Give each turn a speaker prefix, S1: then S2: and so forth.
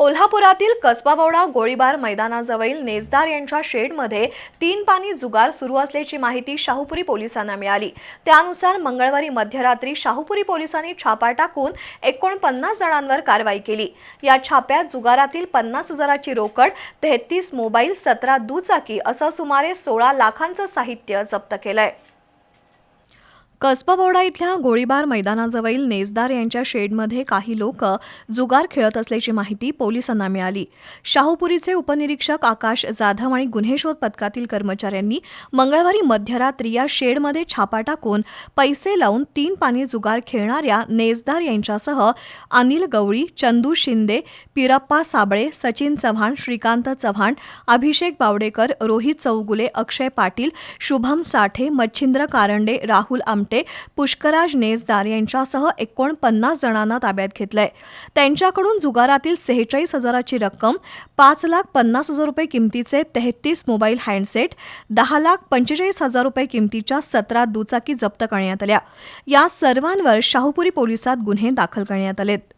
S1: कोल्हापुरातील कसबाबवडा गोळीबार मैदानाजवळील नेजदार यांच्या शेडमध्ये तीन पाणी जुगार सुरू असल्याची माहिती शाहूपुरी पोलिसांना मिळाली. त्यानुसार मंगळवारी मध्यरात्री शाहूपुरी पोलिसांनी छापा टाकून एकोणपन्नास जणांवर कारवाई केली. या छाप्यात जुगारातील पन्नास हजाराची रोकड तेहतीस मोबाईल सतरा दुचाकी असं सुमारे सोळा लाखांचं साहित्य जप्त केलंय. कसबाबोडा इथल्या गोळीबार मैदानाजवळील नेजदार यांच्या शेडमध्ये काही लोक जुगार खेळत असल्याची माहिती पोलिसांना मिळाली. शाहूपुरीचे उपनिरीक्षक आकाश जाधव आणि गुन्हे शोध पथकातील कर्मचाऱ्यांनी मंगळवारी मध्यरात्री या शेडमध्ये छापा टाकून पैसे लावून तीन पाणी जुगार खेळणाऱ्या नेजदार यांच्यासह अनिल गवळी चंदू शिंदे पिरप्पा साबळे सचिन चव्हाण श्रीकांत चव्हाण अभिषेक बावडेकर रोहित चौगुले अक्षय पाटील शुभम साठे मच्छिंद्र कारंडे राहुल आमटे पुष्कराज नेजदार यांच्यासह एकोणपन्नास जणांना ताब्यात घेतलंय. त्यांच्याकडून जुगारातील सेहेचाळीस हजाराची रक्कम पाच लाख पन्नास हजार रुपये किमतीचे तेहतीस मोबाईल हँडसेट दहा लाख पंचेचाळीस हजार रुपये किमतीच्या सतरा दुचाकी जप्त करण्यात आल्या. या सर्वांवर शाहूपुरी पोलिसात गुन्हे दाखल करण्यात आलेत.